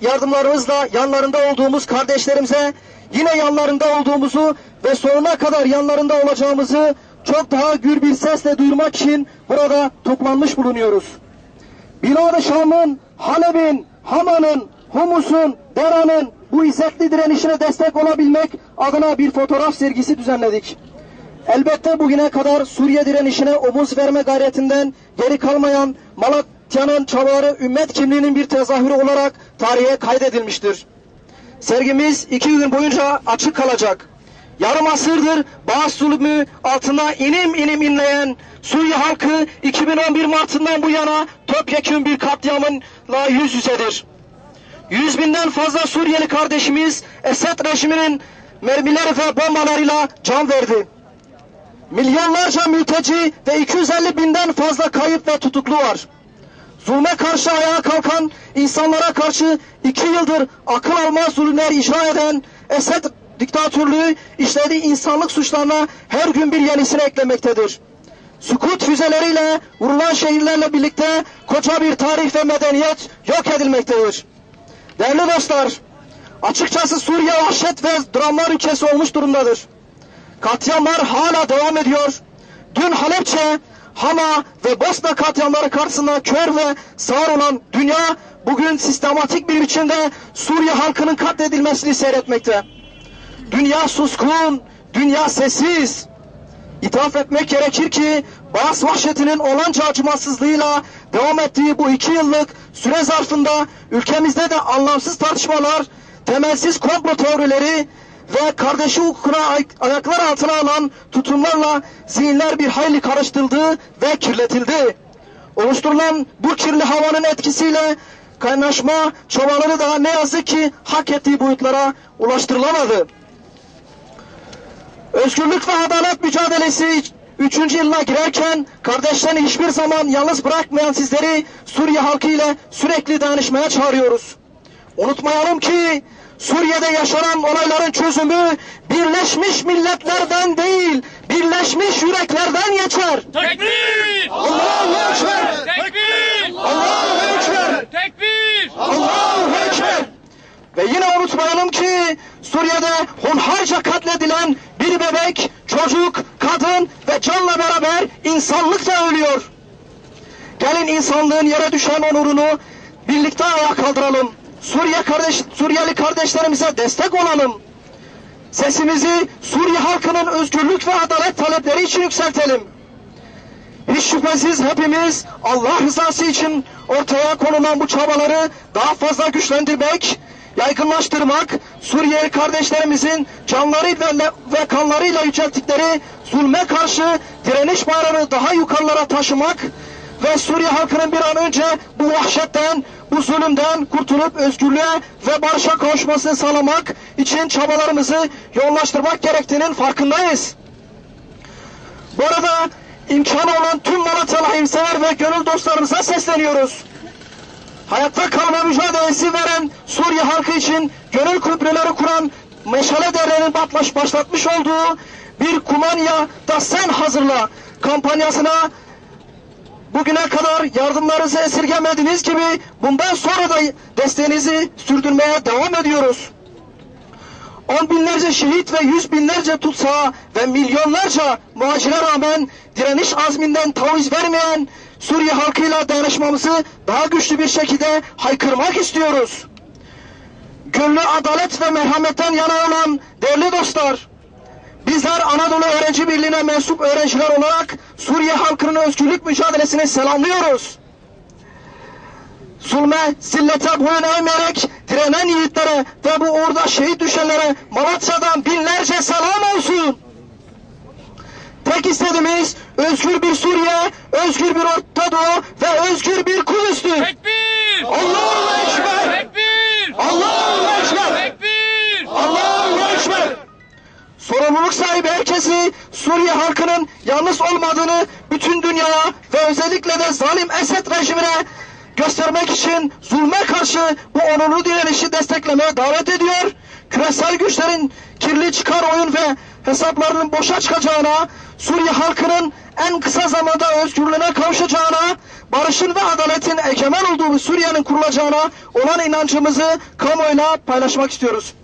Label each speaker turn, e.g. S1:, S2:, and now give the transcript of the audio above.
S1: Yardımlarımızla yanlarında olduğumuz kardeşlerimize yine yanlarında olduğumuzu ve sonuna kadar yanlarında olacağımızı çok daha gür bir sesle duyurmak için burada toplanmış bulunuyoruz. Bilad-ı Şam'ın, Halep'in, Hama'nın, Humus'un, Dera'nın bu izzetli direnişine destek olabilmek adına bir fotoğraf sergisi düzenledik. Elbette bugüne kadar Suriye direnişine omuz verme gayretinden geri kalmayan Malatya'nın çabaları ümmet kimliğinin bir tezahürü olarak tarihe kaydedilmiştir. Sergimiz iki gün boyunca açık kalacak. Yarım asırdır Bağız zulmü altında inim inim inleyen Suriye halkı 2011 Mart'ından bu yana topyekun bir katliamınla yüz yüzedir. Yüz binden fazla Suriyeli kardeşimiz Esed rejiminin mermileri ve bombalarıyla can verdi. Milyonlarca mülteci ve 250 binden fazla kayıp ve tutuklu var. Zulme karşı ayağa kalkan insanlara karşı iki yıldır akıl almaz zulümler icra eden Esed diktatörlüğü işlediği insanlık suçlarına her gün bir yenisini eklemektedir. Sukut füzeleriyle vurulan şehirlerle birlikte koca bir tarih ve medeniyet yok edilmektedir. Değerli dostlar, açıkçası Suriye vahşet ve dramlar ülkesi olmuş durumdadır. Katliamlar hala devam ediyor. Dün Halepçe, Hama ve Bosna katliamları karşısında kör ve sağır olan dünya bugün sistematik bir biçimde Suriye halkının katledilmesini seyretmekte. Dünya suskun, dünya sessiz. İtiraf etmek gerekir ki Bağız vahşetinin olanca acımasızlığıyla devam ettiği bu iki yıllık süre zarfında ülkemizde de anlamsız tartışmalar, temelsiz komplo teorileri ve kardeşi hukukuna ay- ayaklar altına alan tutumlarla zihinler bir hayli karıştırıldı ve kirletildi. Oluşturulan bu kirli havanın etkisiyle kaynaşma çabaları da ne yazık ki hak ettiği boyutlara ulaştırılamadı. Özgürlük ve adalet mücadelesi 3. yılına girerken kardeşlerini hiçbir zaman yalnız bırakmayan sizleri Suriye halkı ile sürekli dayanışmaya çağırıyoruz. Unutmayalım ki Suriye'de yaşanan olayların çözümü Birleşmiş Milletler'den değil, Birleşmiş Yürekler'den geçer.
S2: Tekbir!
S1: Allahu Ekber!
S2: Tekbir!
S1: Allahu Ekber!
S2: Tekbir!
S1: Allahu Ekber! Ve yine unutmayalım ki Suriye'de hunharca katledilen bir bebek, çocuk, kadın ve canla beraber insanlık da ölüyor. Gelin insanlığın yere düşen onurunu birlikte ayağa kaldıralım. Suriye kardeş, Suriyeli kardeşlerimize destek olalım. Sesimizi Suriye halkının özgürlük ve adalet talepleri için yükseltelim. Hiç şüphesiz hepimiz Allah rızası için ortaya konulan bu çabaları daha fazla güçlendirmek, yaygınlaştırmak, Suriyeli kardeşlerimizin canları ve, ve kanlarıyla yücelttikleri zulme karşı direniş bayrağını daha yukarılara taşımak ve Suriye halkının bir an önce bu vahşetten, bu zulümden kurtulup özgürlüğe ve barışa kavuşmasını sağlamak için çabalarımızı yoğunlaştırmak gerektiğinin farkındayız. Bu arada imkanı olan tüm Malatyalı hayırsever ve gönül dostlarımıza sesleniyoruz. Hayatta kalma mücadelesi veren Suriye halkı için gönül kulüpleri kuran Meşale Derneği'nin başlatmış olduğu bir kumanya da sen hazırla kampanyasına bugüne kadar yardımlarınızı esirgemediğiniz gibi bundan sonra da desteğinizi sürdürmeye devam ediyoruz. On binlerce şehit ve yüz binlerce tutsağa ve milyonlarca muhacire rağmen direniş azminden taviz vermeyen Suriye halkıyla dayanışmamızı daha güçlü bir şekilde haykırmak istiyoruz. Gönlü adalet ve merhametten yana olan değerli dostlar, bizler Anadolu Öğrenci Birliği'ne mensup öğrenciler olarak Suriye halkının özgürlük mücadelesini selamlıyoruz zulme, zillete boyun eğmeyerek direnen yiğitlere ve bu uğurda şehit düşenlere Malatya'dan binlerce selam olsun. Tek istediğimiz özgür bir Suriye, özgür bir Orta Doğu ve özgür bir Kudüs'tür.
S2: Tekbir!
S1: Allahu Ekber!
S2: Tekbir!
S1: Allahu Ekber! Sorumluluk sahibi herkesi Suriye halkının yalnız olmadığını bütün dünyaya ve özellikle de zalim Esed rejimine göstermek için zulme karşı bu onurlu direnişi desteklemeye davet ediyor. Küresel güçlerin kirli çıkar oyun ve hesaplarının boşa çıkacağına, Suriye halkının en kısa zamanda özgürlüğüne kavuşacağına, barışın ve adaletin egemen olduğu Suriye'nin kurulacağına olan inancımızı kamuoyuna paylaşmak istiyoruz.